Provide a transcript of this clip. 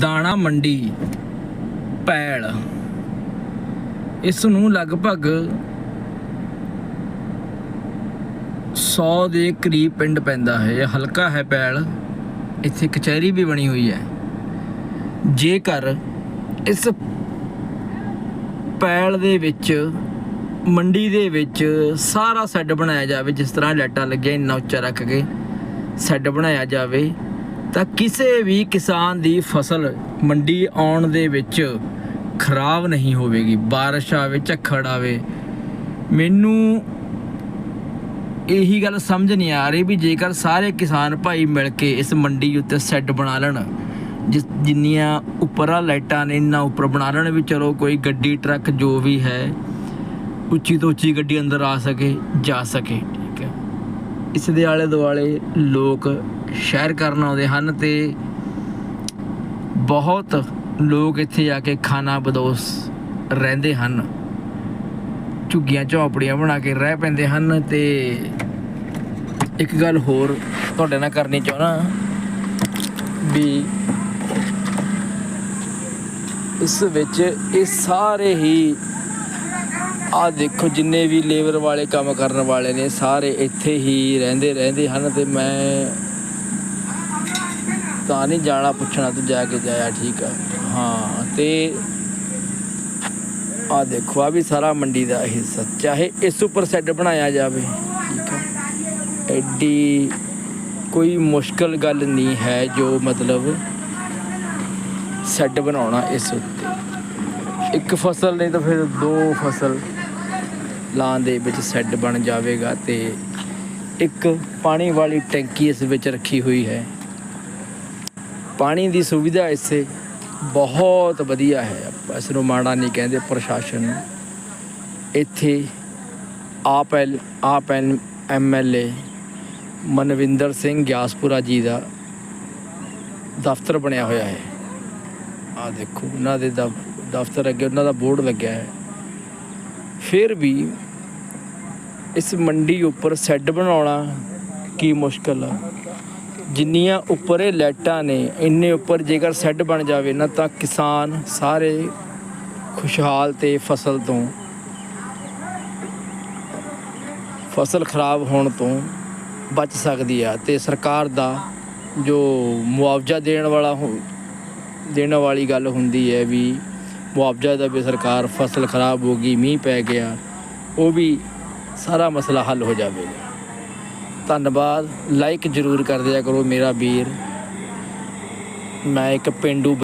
ਦਾਣਾ ਮੰਡੀ, ਪੈਲ। ਇਸ ਨੂੰ ਲਗਭਗ 100 ਦੇ ਕਰੀਬ ਪਿੰਡ ਪੈਂਦਾ ਹੈ। ਇਹ ਹਲਕਾ ਹੈ ਪੈਲ। ਇੱਥੇ ਕਚਹਿਰੀ ਵੀ ਬਣੀ ਹੋਈ ਹੈ। ਜੇਕਰ ਇਸ ਪੈਲ ਦੇ ਵਿੱਚ, ਮੰਡੀ ਦੇ ਵਿੱਚ ਸਾਰਾ ਸੈੱਡ ਬਣਾਇਆ ਜਾਵੇ, ਜਿਸ ਤਰ੍ਹਾਂ ਲਾਈਟਾਂ ਲੱਗੀਆਂ, ਇੰਨਾ ਉੱਚਾ ਰੱਖ ਕੇ ਸੈੱਡ ਬਣਾਇਆ ਜਾਵੇ ਤਾਂ ਕਿਸੇ ਵੀ ਕਿਸਾਨ ਦੀ ਫਸਲ ਮੰਡੀ ਆਉਣ ਦੇ ਵਿੱਚ ਖਰਾਬ ਨਹੀਂ ਹੋਵੇਗੀ। ਬਾਰਿਸ਼ ਆਵੇ, ਝੱਖੜ ਆਵੇ। ਮੈਨੂੰ ਇਹੀ ਗੱਲ ਸਮਝ ਨਹੀਂ ਆ ਰਹੀ ਵੀ ਜੇਕਰ ਸਾਰੇ ਕਿਸਾਨ ਭਾਈ ਮਿਲ ਕੇ ਇਸ ਮੰਡੀ ਉੱਤੇ ਸੈੱਟ ਬਣਾ ਲੈਣ, ਜਿਸ ਜਿੰਨੀਆਂ ਉੱਪਰਾਂ ਲਾਈਟਾਂ ਨੇ, ਇੰਨਾ ਉੱਪਰ ਬਣਾ ਲੈਣ ਵੀ ਚਲੋ ਕੋਈ ਗੱਡੀ, ਟਰੱਕ ਜੋ ਵੀ ਹੈ, ਉੱਚੀ ਤੋਂ ਉੱਚੀ ਗੱਡੀ ਅੰਦਰ ਆ ਸਕੇ, ਜਾ ਸਕੇ। ਇਸ ਦੇ ਆਲੇ ਦੁਆਲੇ ਲੋਕ ਸ਼ਹਿਰ ਕਰਨ ਆਉਂਦੇ ਹਨ ਤੇ ਬਹੁਤ ਲੋਕ ਇੱਥੇ ਆ ਕੇ ਖਾਣਾ ਬਦੋਸ ਰਹਿੰਦੇ ਹਨ। ਝੁੱਗੀਆਂ ਝੌਪੜੀਆਂ ਬਣਾ ਕੇ ਰਹਿ ਪੈਂਦੇ ਹਨ ਤੇ ਇੱਕ ਗੱਲ ਹੋਰ ਤੁਹਾਡੇ ਨਾਲ ਕਰਨੀ ਚਾਹਣਾ ਵੀ ਇਸ ਵਿੱਚ ਇਹ ਸਾਰੇ ਹੀ ਆਹ ਦੇਖੋ ਜਿੰਨੇ ਵੀ ਲੇਬਰ ਵਾਲੇ ਕੰਮ ਕਰਨ ਵਾਲੇ ਨੇ ਸਾਰੇ ਇੱਥੇ ਹੀ ਰਹਿੰਦੇ ਰਹਿੰਦੇ ਹਨ ਤੇ ਮੈਂ ਤਾਂ ਨਹੀਂ ਜਾਣਾ ਪੁੱਛਣਾ ਤੂੰ ਜਾ ਕੇ ਜਾਇਆ ਠੀਕ ਆ। ਹਾਂ, ਤੇ ਆਹ ਦੇਖੋ, ਆ ਵੀ ਸਾਰਾ ਮੰਡੀ ਦਾ ਹਿੱਸਾ ਚਾਹੇ ਇਸ ਉੱਪਰ ਸੈੱਟ ਬਣਾਇਆ ਜਾਵੇ, ਠੀਕ ਆ। ਐਡੀ ਕੋਈ ਮੁਸ਼ਕਲ ਗੱਲ ਨਹੀਂ ਹੈ ਜੋ ਮਤਲਬ ਸੈੱਟ ਬਣਾਉਣਾ ਇਸ ਉੱਤੇ। ਇੱਕ ਫਸਲ ਨਹੀਂ ਤਾਂ ਫਿਰ ਦੋ ਫਸਲ। ਲਾਂ ਦੇ ਵਿੱਚ ਸੈੱਡ ਬਣ ਜਾਵੇਗਾ ਤੇ ਇੱਕ ਪਾਣੀ ਵਾਲੀ ਟੈਂਕੀ ਇਸ ਵਿੱਚ ਰੱਖੀ ਹੋਈ ਹੈ। ਪਾਣੀ ਦੀ ਸੁਵਿਧਾ ਇਸੇ ਬਹੁਤ ਵਧੀਆ ਹੈ। ਇਸ ਨੂੰ ਮਾੜਾ ਨਹੀਂ ਕਹਿੰਦੇ, ਪ੍ਰਸ਼ਾਸਨ ਇੱਥੇ ਆਪ ਐਲ, ਆਪ ਐਮਐਲਏ ਮਨਵਿੰਦਰ ਸਿੰਘ ਗਿਆਸਪੁਰਾ ਜੀ ਦਾ ਦਫ਼ਤਰ ਬਣਿਆ ਹੋਇਆ ਹੈ। ਆ ਦੇਖੋ, ਉਹਨਾਂ ਦੇ ਦਫ਼- ਦਫ਼ਤਰ ਅੱਗੇ ਉਹਨਾਂ ਦਾ ਬੋਰਡ ਲੱਗਿਆ ਹੈ। ਫਿਰ ਵੀ ਇਸ ਮੰਡੀ ਉੱਪਰ ਸੈੱਡ ਬਣਾਉਣਾ ਕੀ ਮੁਸ਼ਕਲ ਆ? ਜਿੰਨੀਆਂ ਉੱਪਰ ਇਹ ਲਾਈਟਾਂ ਨੇ, ਇੰਨੇ ਉੱਪਰ ਜੇਕਰ ਸੈੱਡ ਬਣ ਜਾਵੇ ਨਾ ਤਾਂ ਕਿਸਾਨ ਸਾਰੇ ਖੁਸ਼ਹਾਲ ਤੇ ਫਸਲ ਤੋਂ, ਫਸਲ ਖਰਾਬ ਹੋਣ ਤੋਂ ਬਚ ਸਕਦੀ ਆ ਤੇ ਸਰਕਾਰ ਦਾ ਜੋ ਮੁਆਵਜ਼ਾ ਦੇਣ ਵਾਲਾ ਹੋ- ਦੇਣ ਵਾਲੀ ਗੱਲ ਹੁੰਦੀ ਹੈ ਵੀ ਮੁਆਵਜ਼ਾ ਦਾ ਵੀ ਸਰਕਾਰ, ਫਸਲ ਖਰਾਬ ਹੋ ਗਈ, ਮੀਂਹ ਪੈ ਗਿਆ, ਉਹ ਵੀ ਸਾਰਾ ਮਸਲਾ ਹੱਲ ਹੋ ਜਾਵੇਗਾ ਧੰਨਵਾਦ। ਲਾਈਕ ਜਰੂਰ ਕਰ ਦਿਆ ਕਰੋ ਮੇਰਾ ਵੀਰ। ਮੈਂ ਇੱਕ ਪਿੰਡੂ